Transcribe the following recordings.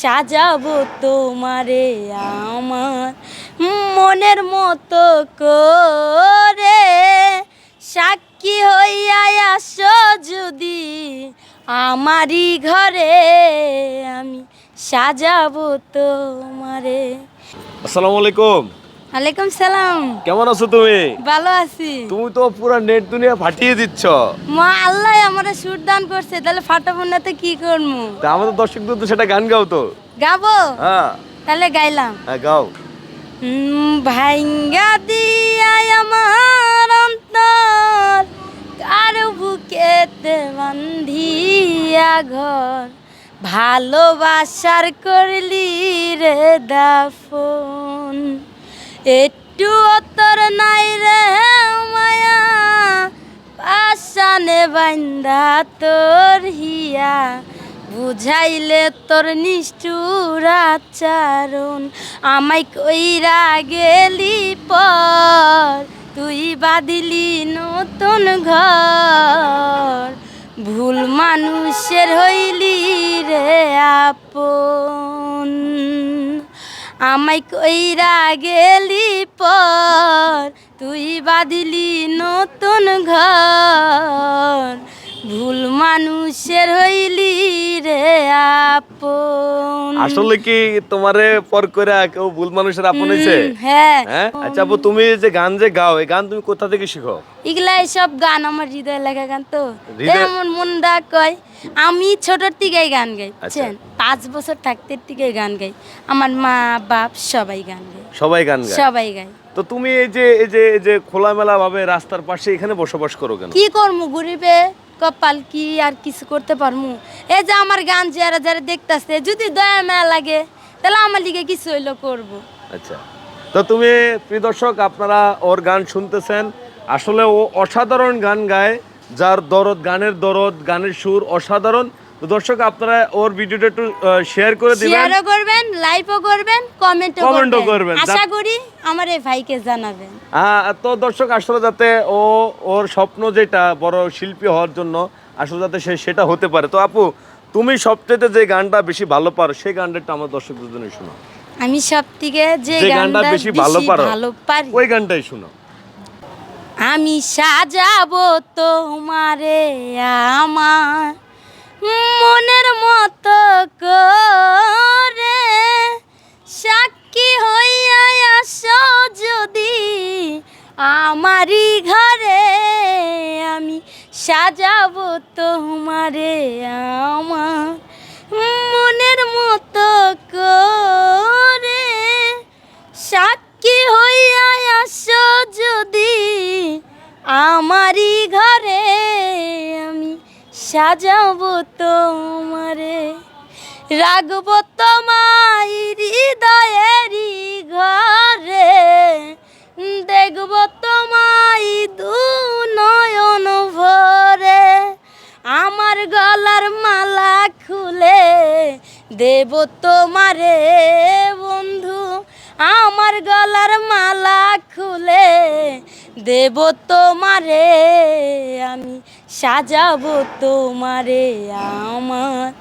সাজাবো তোমারে আমার মনের মতো করে। সাক্ষী হইয়া আসো যদি আমারই ঘরে। আমি সাজাবো তোমারে। আসসালামু আলাইকুম। ওয়ালাইকুম সালাম। কেমন আছো তুমি? ভালো আছি। তুমি তো পুরো নেট দুনিয়া ফাটিয়ে দিচ্ছ। মা আল্লাহ আমার সুর দান করছে তাহলে ফাটাবো না তো কি করব তা আমাদের দর্শকদের তো সেটা গান গাও তো। গাবো? হ্যাঁ। তাহলে গাইলাম। হ্যাঁ গাও। ভাইঙ্গা দিয়া আমার অন্তর কার বুকেতে বান্ধিয়া ঘর? ভালোবাসার করলি রে দাফন। একটু অতর নাই রে মায়া পাশানে বান্দা তোর হিয়া। বুঝাইলে তোর নিষ্ঠুর আচরণ, আমায় কইরা গেলি পর, তুই বাদিলি নতুন ঘর। ভুল মানুষের হইলি রে আপন। আমায় কইরা গেলি পর তুই বাদিলি নতুন ঘর। ভুল মানুষের আপন। আসলে কি তোমারে পর করে কেউ ভুল মানুষের আপন হ্যাঁ। হ্যাঁ? আচ্ছা আপু তুমি যে গান যে গাও এই গান তুমি কোথা থেকে শিখো? এগুলা সব গান আমার হৃদয় লাগা গান তো। আমার কয় আমি ছোটর থেকেই গান গাই আচ্ছা। বুঝছেন? পাঁচ বছর থাকতে থেকেই গান গাই। আমার মা বাপ সবাই গান গায়। সবাই গান গায়? সবাই গায়। তো তুমি এই যে এই যে এই যে খোলামেলা ভাবে রাস্তার পাশে এখানে বসবাস করো কেন? কি করমু গরিবে কপাল কি আর কিছু করতে পারমু? এই যে আমার গান যারা যারা দেখতাছে, যদি দয়া মায়া লাগে, তাহলে আমার লিগে কিছু হইল করব। আচ্ছা। তো তুমি, প্রিয় দর্শক, আপনারা ওর গান শুনতেছেন। আসলে ও অসাধারণ গান গায়। যার দরদ গানের দরদ গানের সুর অসাধারণ। তো দর্শক আপনারা ওর ভিডিওটা একটু শেয়ার করে দিবেন। শেয়ারও করবেন লাইভও করবেন কমেন্টও Comment ও করবেন। করবেন। আশা করি আমার এই ভাইকে জানাবেন। হ্যাঁ তো দর্শক আসলে যাতে ও ওর স্বপ্ন যেটা বড় শিল্পী হওয়ার জন্য আসলে যাতে সে সেটা হতে পারে। তো আপু তুমি সবচেয়ে যে গানটা বেশি ভালো পারো সেই গানটা একটু আমার দর্শকদের জন্য শোনো আমি সব থেকে যে গানটা বেশি ভালো পারো ভালো পারি। ওই গানটাই শোনো আমি সাজাবো তোমারে আমার মনের মতো করে। সাক্ষী হইয়া আসো যদি আমারই ঘরে। আমি সাজাবো তোমারে আমার তোমারে রাখব তোমায় হৃদয়েরই ঘরে। দেখব তোমায় দু নয়ন ভরে। আমার গলার মালা খুলে দেব তোমারে বন্ধু। আমার গলার মালা খুলে দেব তোমারে, আমি সাজাবো তোমারে আমার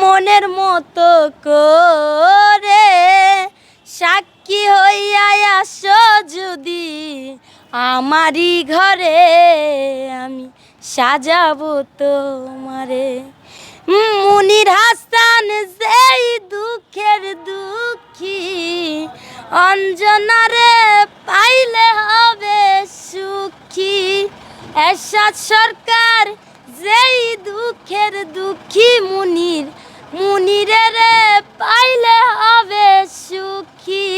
মনের মতো করে। সাক্ষী হইয়া আসো যদি আমারই ঘরে, আমি সাজাবো তোমারে। মুনির হাসান যেই দুঃখের দুঃখী, অঞ্জনারে পাইলে সুখী এরশাদ সরকার যেই দুঃখের দুঃখী মুনির, মুনিরের পাইলে হবে সুখী।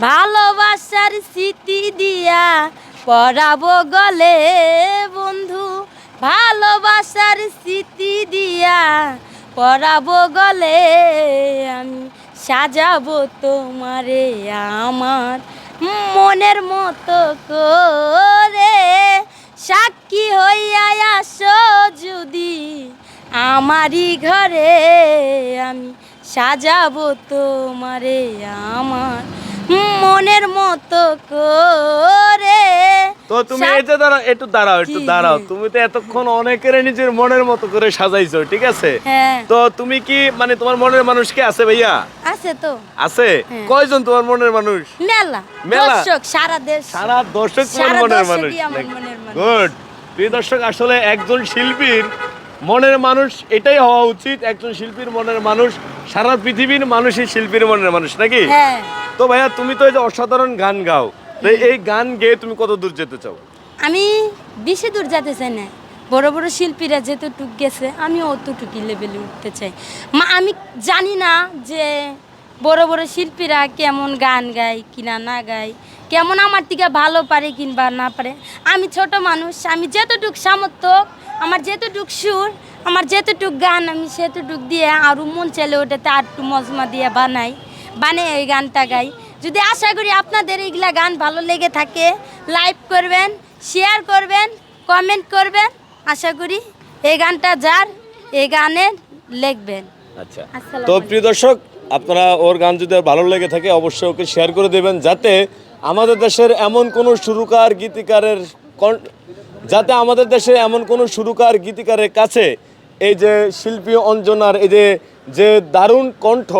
ভালোবাসার স্মৃতি দিয়া পড়াবো গলে বন্ধু। ভালোবাসার স্মৃতি দিয়া পড়াবো গলে আমি। সাজাবো তোমারে আমার মনের মতো করে। আমারই ঘরে আমি সাজাবো তোমারে আমার মনের মতো করে। তো তুমি যে দাঁড়াও একটু দাঁড়াও একটু দাঁড়াও। তুমি তো এতক্ষণ অনেকের নিজের মনের মতো করে সাজাইছো ঠিক আছে? হ্যাঁ। তো তুমি কি মানে তোমার মনের মানুষ কি আছে ভাইয়া? আছে তো। আছে? হ্যাঁ। কয়জন তোমার মনের মানুষ? মেলা। মেলা? দর্শক সারা দেশ। সারা দর্শক তোমার আমার মনের মানুষ। গুড প্রিয় দর্শক আসলে একজন শিল্পীর মনের মানুষ এটাই হওয়া উচিত। একজন শিল্পীর মনের মানুষ সারা পৃথিবীর মানুষই শিল্পীর মনের মানুষ নাকি? হ্যাঁ। তো ভাইয়া তুমি তো এই যে অসাধারণ গান গাও তো এই গান গেয়ে তুমি কত দূর যেতে চাও? আমি বেশি দূর যেতে চাই না। বড় বড় শিল্পীরা যেতটুক গেছে আমি অতটুকু লেভেলে উঠতে চাই। মা আমি জানি না যে বড় বড় শিল্পীরা কেমন গান গায় কিনা না গায় কেমন আমার থেকে ভালো পারে কিংবা না পারে আমি ছোট মানুষ আমি যেতটুক সামর্থ্য আমার যেতটুক সুর আমার যেতটুক গান আমি সেতটুক দিয়ে আরও মন চাইলে ওটাতে আর একটু মজমা দিয়ে বানাই বানিয়ে এই গানটা গাই। যদি আশা করি আপনাদের এইগুলা গান ভালো লেগে থাকে লাইক করবেন শেয়ার করবেন কমেন্ট করবেন আশা করি এই গানটা যার এই গানের লিখবেন। আচ্ছা। তো প্রিয় দর্শক আপনারা ওর গান যদি ভালো লেগে থাকে, অবশ্যই ওকে শেয়ার করে দেবেন, যাতে আমাদের দেশের এমন কোনো সুরকার, গীতিকারের যাতে আমাদের দেশে এমন কোনো সুরকার, গীতিকারের কাছে এই যে শিল্পী অঞ্জনার এই যে যে দারুণ কণ্ঠ,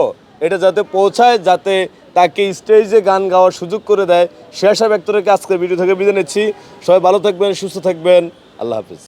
এটা যাতে পৌঁছায়, যাতে তাকে স্টেজে গান গাওয়ার সুযোগ করে দেয়, সে আশা ব্যক্ত রেখে আজকের ভিডিও থেকে বিদায় নিচ্ছি। সবাই ভালো থাকবেন, সুস্থ থাকবেন। আল্লাহ হাফিজ।